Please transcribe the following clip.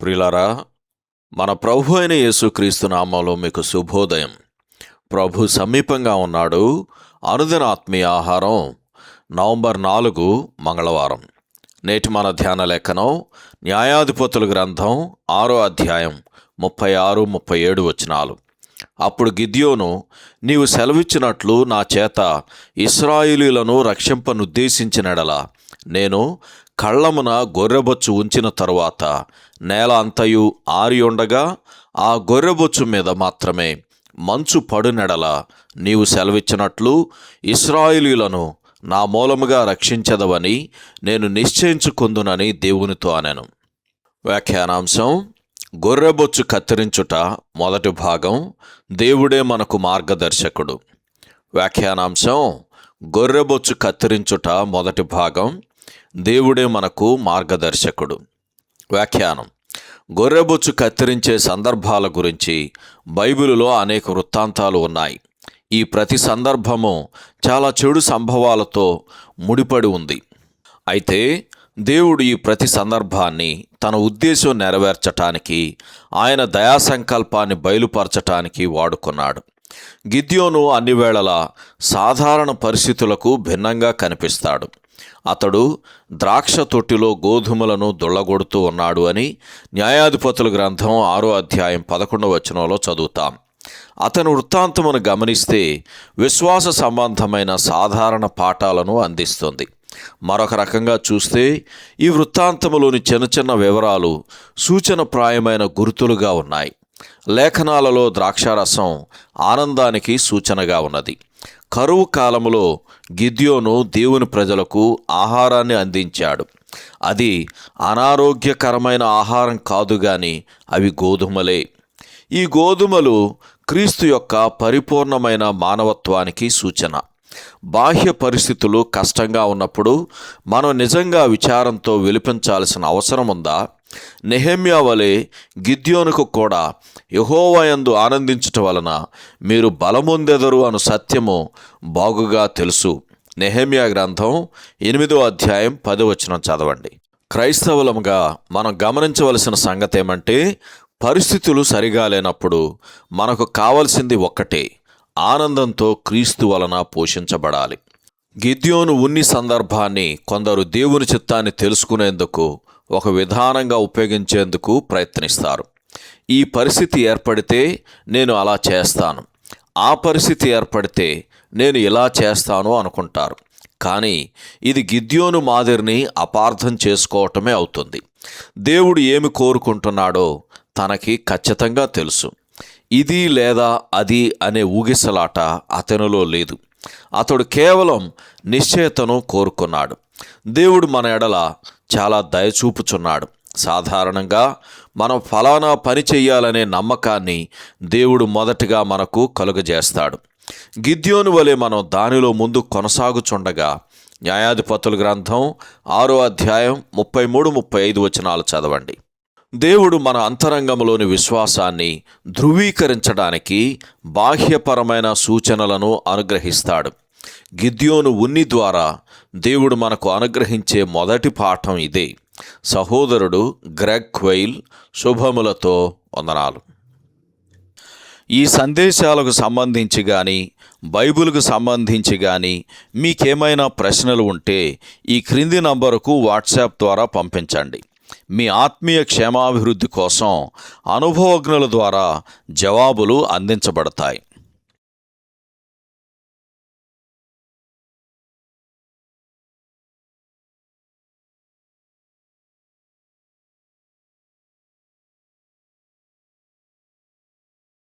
ప్రిలారా మన ప్రభు అయిన యేసుక్రీస్తు నామంలో మీకు శుభోదయం. ప్రభు సమీపంగా ఉన్నాడు. అనుదిన ఆత్మీయ ఆహారం నవంబర్ నాలుగు మంగళవారం. నేటి మన ధ్యాన లేఖనం న్యాయాధిపతుల గ్రంథం ఆరో అధ్యాయం ముప్పై ఆరు ముప్పై ఏడు వచనాలు. అప్పుడు గిద్యోను నీవు సెలవిచ్చినట్లు నా చేత ఇస్రాయిలీలను రక్షింపనుద్దేశించినడల నేను కళ్ళమున గొర్రెబొచ్చు ఉంచిన తరువాత నేల అంతయు ఆరి ఉండగా ఆ గొర్రెబొచ్చు మీద మాత్రమే మంచు పడునెడల నీవు సెలవిచ్చినట్లు ఇస్రాయిలీలను నా మూలముగా రక్షించదవని నేను నిశ్చయించుకుందునని దేవునితో అనెను. వ్యాఖ్యానాంశం గొర్రెబొచ్చు కత్తిరించుట మొదటి భాగం దేవుడే మనకు మార్గదర్శకుడు. వ్యాఖ్యానాంశం గొర్రెబొచ్చు కత్తిరించుట మొదటి భాగం దేవుడే మనకు మార్గదర్శకుడు. వ్యాఖ్యానం. గొర్రెబొచ్చు కత్తిరించే సందర్భాల గురించి బైబిలులో అనేక వృత్తాంతాలు ఉన్నాయి. ఈ ప్రతి సందర్భము చాలా చెడు సంభవాలతో ముడిపడి ఉంది. అయితే దేవుడు ఈ ప్రతి సందర్భాన్ని తన ఉద్దేశం నెరవేర్చటానికి ఆయన దయా సంకల్పాన్ని బయలుపరచటానికి వాడుకున్నాడు. గిద్యోను అన్ని వేళలా సాధారణ పరిస్థితులకు భిన్నంగా కనిపిస్తాడు. అతడు ద్రాక్ష తొట్టిలో గోధుమలను దొళ్ళగొడుతూ ఉన్నాడు అని న్యాయాధిపతుల గ్రంథం ఆరో అధ్యాయం పదకొండవ వచనంలో చదువుతాం. అతని వృత్తాంతమును గమనిస్తే విశ్వాస సంబంధమైన సాధారణ పాఠాలను అందిస్తుంది. మరొక రకంగా చూస్తే ఈ వృత్తాంతములోని చిన్న చిన్న వివరాలు సూచనప్రాయమైన గుర్తులుగా ఉన్నాయి. లేఖనాలలో ద్రాక్షారసం ఆనందానికి సూచనగా ఉన్నది. కరువు కాలములో గిద్యోను దేవుని ప్రజలకు ఆహారాన్ని అందించాడు. అది అనారోగ్యకరమైన ఆహారం కాదు గాని అవి గోధుమలే. ఈ గోధుమలు క్రీస్తు యొక్క పరిపూర్ణమైన మానవత్వానికి సూచన. బాహ్య పరిస్థితులు కష్టంగా ఉన్నప్పుడు మనం నిజంగా విచారంతో విలిపించాల్సిన అవసరం ఉందా? నెహమ్యా వలె గిద్యోనుకు కూడా యహోవయందు ఆనందించుట వలన మీరు బలముందెదరు అను సత్యము బాగుగా తెలుసు. నెహమ్యా గ్రంథం ఎనిమిదో అధ్యాయం పదవచనం చదవండి. క్రైస్తవులముగా మనం గమనించవలసిన సంగతి ఏమంటే పరిస్థితులు సరిగా లేనప్పుడు మనకు కావలసింది ఒక్కటే ఆనందంతో క్రీస్తు వలన పోషించబడాలి. గిద్యోను ఉన్ని సందర్భాన్ని కొందరు దేవుని చిత్తాన్ని తెలుసుకునేందుకు ఒక విధానంగా ఉపయోగించేందుకు ప్రయత్నిస్తారు. ఈ పరిస్థితి ఏర్పడితే నేను అలా చేస్తాను. ఆ పరిస్థితి ఏర్పడితే నేను ఇలా చేస్తాను అనుకుంటారు. కానీ ఇది గిద్యోను మాదిరిని అపార్థం చేసుకోవటమే అవుతుంది. దేవుడు ఏమి కోరుకుంటున్నాడో తనకి ఖచ్చితంగా తెలుసు. ఇది లేదా అది అనే ఊగిసలాట అతనిలో లేదు. అతడు కేవలం నిశ్చయతను కోరుకున్నాడు. దేవుడు మన ఎడల చాలా దయచూపుచున్నాడు సాధారణంగా మనం ఫలానా పని చెయ్యాలనే నమ్మకాన్ని దేవుడు మొదటిగా మనకు కలుగజేస్తాడు. గిద్యోను వలె మనం దానిలో ముందు కొనసాగుచుండగా న్యాయాధిపతుల గ్రంథం ఆరో అధ్యాయం ముప్పై మూడు ముప్పై ఐదు వచనాలు చదవండి. దేవుడు మన అంతరంగంలోని విశ్వాసాన్ని ధృవీకరించడానికి బాహ్యపరమైన సూచనలను అనుగ్రహిస్తాడు. గిద్యోను ఉన్ని ద్వారా దేవుడు మనకు అనుగ్రహించే మొదటి పాఠం ఇదే. సహోదరుడు గ్రెగ్ క్వైల్ శుభములతో వందనాలు. ఈ సందేశాలకు సంబంధించి కానీ బైబిల్కు సంబంధించి కానీ మీకేమైనా ప్రశ్నలు ఉంటే ఈ క్రింది నంబరుకు వాట్సాప్ ద్వారా పంపించండి. మీ ఆత్మీయ క్షేమాభివృద్ధి కోసం అనుభవజ్ఞుల ద్వారా జవాబులు అందించబడతాయి.